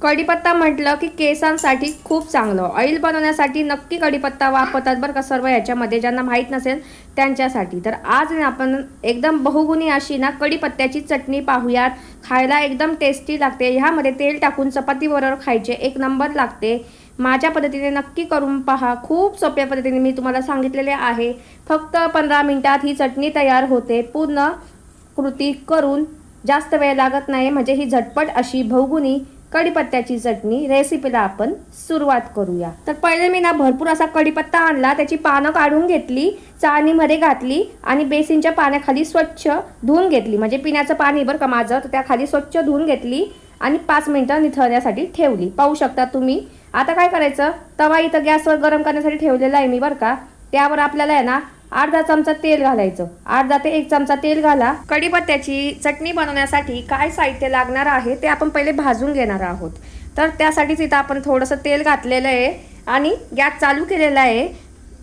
कढीपत्ता म्हटलं की केसांसाठी खूप चांगलं. ऑइल बनवण्यासाठी नक्की कढीपत्ता वापरतात बरं का सर्व याच्यामध्ये. ज्यांना माहीत नसेल त्यांच्यासाठी. तर आज आपण एकदम बहुगुणी अशी ना कढीपत्त्याची चटणी पाहूयात. खायला एकदम टेस्टी लागते. ह्यामध्ये तेल टाकून चपातीबरोबर खायचे एक नंबर लागते. माझ्या पद्धतीने नक्की करून पहा. खूप सोप्या पद्धतीने मी तुम्हाला सांगितलेले आहे. फक्त पंधरा मिनटात ही चटणी तयार होते. पूर्ण कृती करून जास्त वेळ लागत नाही. म्हणजे ही झटपट अशी बहुगुणी कढीपत्त्याची चटणी रेसिपीला आपण सुरुवात करूया. तर पहिले मी ना भरपूर असा कढीपत्ता आणला त्याची पानं काढून घेतली चाळणीमध्ये घातली आणि बेसिनच्या पाण्याखाली स्वच्छ धुवून घेतली. म्हणजे पिण्याचं पाणी बरं का माझं तर त्याखाली स्वच्छ धुवून घेतली आणि पाच मिनटं निथळण्यासाठी ठेवली. पाहू शकता तुम्ही आता काय करायचं? तवा इथं गॅसवर गरम करण्यासाठी ठेवलेला आहे मी बरं का. त्यावर आपल्याला आहे ना अर्धा चमचा तेल घालायचं. अर्धा ते एक चमचा तेल घाला. कढीपत्त्याची चटणी बनवण्यासाठी काय साहित्य लागणार आहे ते आपण पहिले भाजून घेणार आहोत. तर त्यासाठीच इथं आपण थोडंसं तेल घातलेलं आहे आणि गॅस चालू केलेला आहे.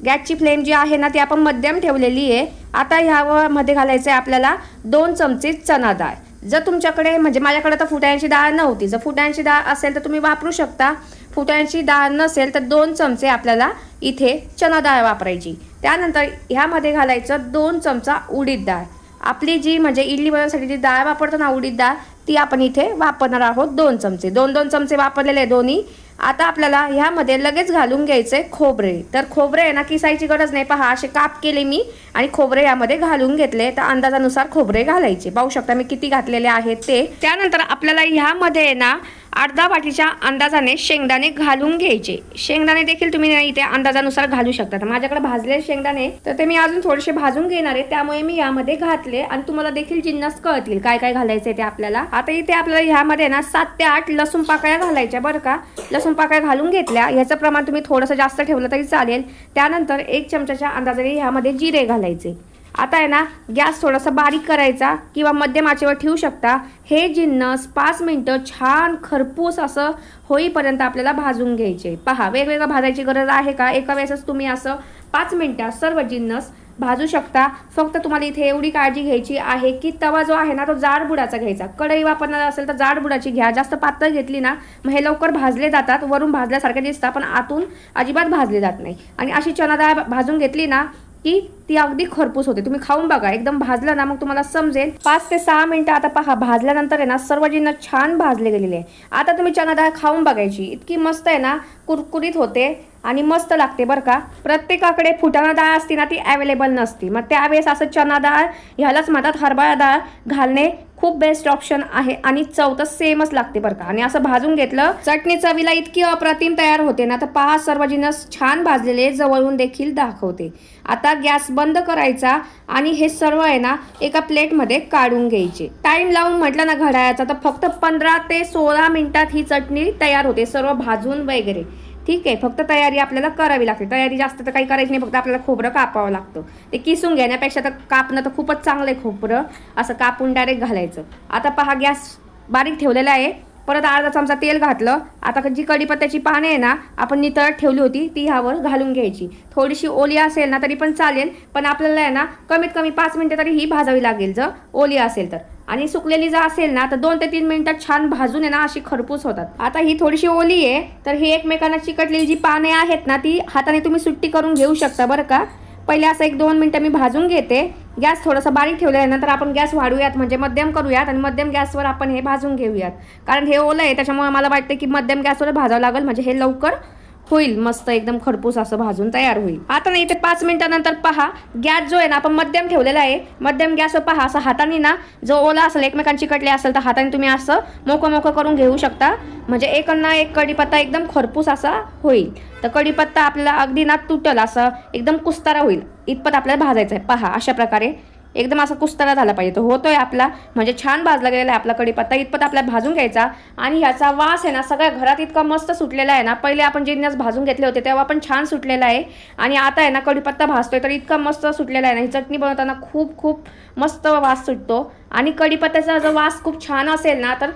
गॅसची फ्लेम जी आहे ना ती आपण मध्यम ठेवलेली आहे. आता ह्यामध्ये घालायचं आहे आपल्याला दोन चमचे चना डाळ. जर तुमच्याकडे म्हणजे माझ्याकडे तर फुटाण्याची डाळ नव्हती. जर फुटाण्याची डाळ असेल तर तुम्ही वापरू शकता. फुटाण्याची डाळ नसेल तर दोन चमचे आपल्याला इथे चना डाळ वापरायची. त्यानंतर ह्यामध्ये घालायचं दोन चमचा उडीद डाळ. आपली जी म्हणजे इडली बनवण्यासाठी जी डाळ वापरतो ना उडीद डाळ ती आपण इथे वापरणार आहोत दोन चमचे. दोन दोन चमचे वापरलेले आहे दोन्ही. आता आपल्याला ह्यामध्ये लगेच घालून घ्यायचे खोबरे. तर खोबरे आहे ना किसायची गरज नाही. पहा असे काप केले मी आणि खोबरे यामध्ये घालून घेतले. तर अंदाजानुसार खोबरे घालायचे. पाहू शकता मी किती घातलेले आहेत ते. त्यानंतर आपल्याला ह्यामध्ये आहे ना अर्धा वाटीच्या अंदाजाने शेंगदाणे घालून घ्यायचे. शेंगदाणे देखील तुम्ही इथे अंदाजानुसार घालू शकता. माझ्याकडे भाजलेले शेंगदाणे तर ते मी अजून थोडेसे भाजून घेणार आहे. त्यामुळे मी यामध्ये घातले आणि तुम्हाला देखील जिन्नस कळतील काय काय घालायचे ते आपल्याला. आता इथे आपल्याला ह्यामध्ये ना सात ते आठ लसूण पाकळ्या घालायच्या बरं का. लसूण पाकळ्या घालून घेतल्या. ह्याचं प्रमाण तुम्ही थोडंसं जास्त ठेवलं तरी चालेल. त्यानंतर एक चमच्याच्या अंदाजाने ह्यामध्ये जिरे घालायचे. आता आहे ना गॅस थोडासा बारीक करायचा किंवा मध्यम आचेवर ठेवू शकता. हे जिन्नस पाच मिनटं छान खरपूस असं होईपर्यंत आपल्याला भाजून घ्यायचे. पहा वेगवेगळं भाजायची गरज आहे का? एका वेळेसच तुम्ही असं पाच मिनटात सर्व जिन्नस भाजू शकता. फक्त तुम्हाला इथे एवढी काळजी घ्यायची आहे की तवा जो आहे ना तो जाड बुडाचा घ्यायचा. कढई वापरणार असेल तर जाड बुडाची घ्या. जास्त पातळ घेतली ना मग हे लवकर भाजले जातात. वरून भाजल्यासारखे दिसतात पण आतून अजिबात भाजले जात नाही. आणि अशी चना भाजून घेतली ना की ती अगदी खरपूस होते. तुम्ही खाऊन बघा एकदम भाजलं ना मग तुम्हाला समजेल. पाच ते सहा मिनिटं आता पहा भाजल्यानंतर आहे ना सर्व जिन्ना छान भाजले गेलेले आहे. आता तुम्ही चना डाळ खाऊन बघायची. इतकी मस्त आहे ना कुरकुरीत होते. आणि मस्त लागते बरं का. प्रत्येकाकडे फुटाणा डाळ असते ना ती अवेलेबल नसते. मग त्यावेळेस असं चना डाळ ह्यालाच म्हणतात हरभरा डाळ घालणे खूप बेस्ट ऑप्शन आहे आणि चव तर सेमच लागते बरं का. आणि असं भाजून घेतलं चटणी चवीला इतकी अप्रतिम तयार होते ना तर पहा सर्व जिनस छान भाजलेले जवळून देखील दाखवते. आता गॅस बंद करायचा आणि हे सर्व आहे ना एका प्लेटमध्ये काढून घ्यायचे. टाइम लावून म्हटलं ना घड्याळाचा तर फक्त पंधरा ते सोळा मिनिटात ही चटणी तयार होते सर्व भाजून वगैरे. ठीक आहे फक्त तयारी आपल्याला करावी लागते. तयारी जास्त तर काही करायची नाही फक्त आपल्याला खोबरं कापावं लागतं. ते किसून घेण्यापेक्षा तर कापणं तर खूपच चांगलं आहे खोबरं. असं कापून डायरेक्ट घालायचं. आता पहा गॅस बारीक ठेवलेला आहे. परत अर्धा चमचा तेल घातलं. आता जी कढीपत्त्याची पाने आहे ना आपण नितळत ठेवली होती ती ह्यावर घालून घ्यायची. थोडीशी ओली असेल ना तरी पण चालेल. पण आपल्याला आहे ना कमीत कमी पाच मिनटं तरी ही भाजावी लागेल जर ओली असेल तर. आणि सुकलेली जर असेल ना तर दोन ते तीन मिनिटात छान भाजून आहे ना अशी खरपूस होतात. आता ही थोडीशी ओली आहे तर ही एकमेकांना चिकटलेली जी पाने आहेत ना ती हाताने तुम्ही सुट्टी करून घेऊ शकता बरं का. पहिले असं एक दोन मिनटं मी भाजून घेते. गॅस थोडासा बारीक ठेवला आहे नंतर आपण गॅस वाढूयात म्हणजे मध्यम करूयात आणि मध्यम गॅसवर आपण हे भाजून घेऊयात. कारण हे ओलं आहे त्याच्यामुळे मला वाटतं की मध्यम गॅसवर भाजावं लागेल म्हणजे हे लवकर होईल. मस्त एकदम खरपूस असं भाजून तयार होईल. आता ना इथे पाच मिनिटानंतर पहा गॅस जो आहे ना आपण मध्यम ठेवलेला आहे. मध्यम गॅसवर पहा असं हाताने ना जो ओला असेल एकमेकांची कटले असेल तर हाताने तुम्ही असं मोकं मोकं करून घेऊ शकता. म्हणजे एक ना एक कढीपत्ता एकदम खरपूस असा होईल. तर कढीपत्ता आपल्याला अगदी ना तुटल असं एकदम कुस्तारा होईल. इतपत आपल्याला भाजायचं आहे पहा अशा प्रकारे एकदम असा कुस्तारा झाला पाहिजे. तो होतोय आपला म्हणजे छान भाजला गेलेला आहे आपला कढीपत्ता इतपत आपल्याला भाजून घ्यायचा. आणि ह्याचा वास आहे ना सगळ्या घरात इतका मस्त सुटलेला आहे ना. पहिले आपण जिन्नस भाजून घेतले होते तेव्हा पण छान सुटलेला आहे. आणि आता आहे ना कढीपत्ता भाजतोय तर इतका मस्त सुटलेला आहे ना. ही चटणी बनवताना खूप खूप मस्त वास सुटतो. आणि कढीपत्त्याचा जो वास खूप छान असेल ना तर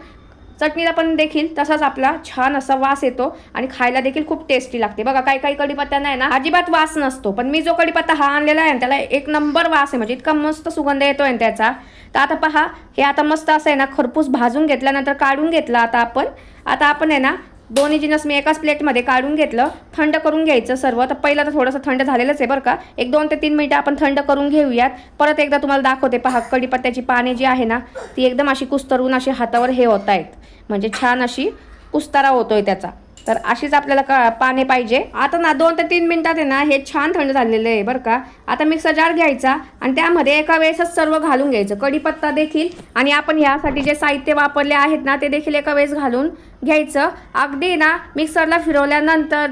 चटणीला पण देखील तसाच आपला छान असा वास येतो आणि खायला देखील खूप टेस्टी लागते. बघा काही काही कढीपत्त्यांना आहे ना अजिबात वास नसतो. पण मी जो कडीपत्ता हा आणलेला आहे त्याला एक नंबर वास आहे. म्हणजे इतका मस्त सुगंध येतो आहे त्याचा. तर आता पहा हे आता मस्त असं आहे ना खरपूस भाजून घेतल्यानंतर काढून घेतलं आता आपण. आता आपण आहे ना दोन्ही जिनस मी एकाच प्लेटमध्ये काढून घेतलं थंड करून घ्यायचं सर्व. तर पहिलं तर थोडंसं थंड झालेलंच आहे बरं का. एक दोन ते तीन मिनटं आपण थंड करून घेऊयात. परत एकदा तुम्हाला दाखवते पहा कढीपत्त्याची पाने जी आहे ना ती एकदम अशी कुस्तरून अशी हातावर हे होत आहेत म्हणजे छान अशी कुस्तारा होतोय त्याचा. तर अशीच आपल्याला का पाने पाहिजे. आता ना दोन ते तीन मिनटात आहे ना हे छान थंड झालेलं आहे बरं का. आता मिक्सर जार घ्यायचा आणि त्यामध्ये एका वेळेसच सर्व घालून घ्यायचं. कढीपत्ता देखील. आणि आपण ह्यासाठी जे साहित्य वापरले आहेत ना ते देखील एका वेळेस घालून घ्यायचं. अगदी ना मिक्सरला फिरवल्यानंतर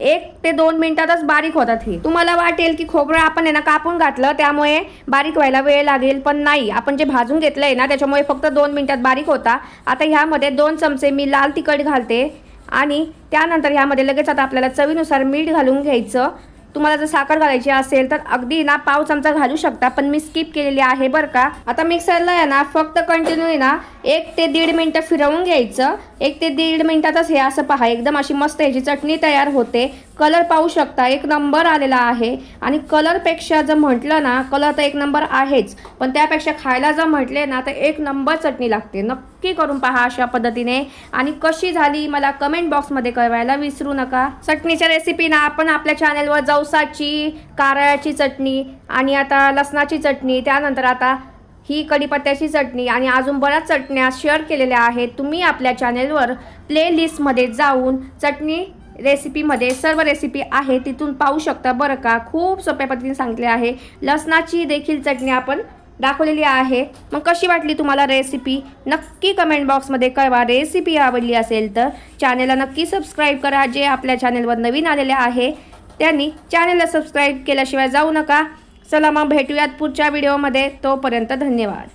एक ते दोन मिनिटातच बारीक होतात ही. तुम्हाला वाटेल की खोबरं आपण आहे ना कापून घातलं त्यामुळे बारीक व्हायला वेळ लागेल पण नाही. आपण जे भाजून घेतलं आहे ना त्याच्यामुळे फक्त दोन मिनिटात बारीक होता. आता ह्यामध्ये दोन चमचे मी लाल तिखट घालते. आणि त्यानंतर ह्यामध्ये लगेच आता आपल्याला चवीनुसार मीठ घालून घ्यायचं. तुम्हाला जर साखर घालायची असेल तर अगदी ना पाव चमचा घालू शकता पण मी स्किप केलेली आहे बरं का. आता मिक्सरला आहे ना फक्त कंटिन्यू आहे ना एक ते दीड मिनटं फिरवून घ्यायचं. एक ते दीड मिनटातच हे असं पहा एकदम अशी मस्त ह्याची चटणी तयार होते. कलर पाहू शकता. एक नंबर आलेला आहे. आणि कलरपेक्षा जर म्हटलं ना कलर तर एक नंबर आहेच. पण त्यापेक्षा खायला जर म्हटले ना तर एक नंबर चटणी लागते. नक्की करून पहा अशा पद्धतीने. आणि कशी झाली मला कमेंट बॉक्समध्ये कळवायला विसरू नका. चटणीच्या रेसिपी ना आपण आपल्या चॅनेलवर जवसाची कारळ्याची चटणी आणि आता लसणाची चटणी त्यानंतर आता ही कढीपत्त्याची चटणी आणि अजून बऱ्याच चटण्या शेअर केलेल्या आहेत. तुम्ही आपल्या चॅनेलवर प्लेलिस्टमध्ये जाऊन चटणी रेसिपीमध्ये सर्व रेसिपी आहे तिथून पाहू शकता बरं का. खूप सोप्या पद्धतीने सांगितले आहे. लसणाची देखील चटणी आपण दाखवलेली आहे. मग कशी वाटली तुम्हाला रेसिपी? नक्की कमेंट बॉक्समध्ये कळवा. रेसिपी आवडली असेल तर चॅनेलला नक्की सबस्क्राईब करा जे आपल्या चॅनेलवर नवीन आलेले आहे. त्यांनी चॅनेलला सबस्क्राईब केल्याशिवाय जाऊ नका. चला मग भेटूयात पुढच्या व्हिडिओमध्ये तोपर्यंत धन्यवाद.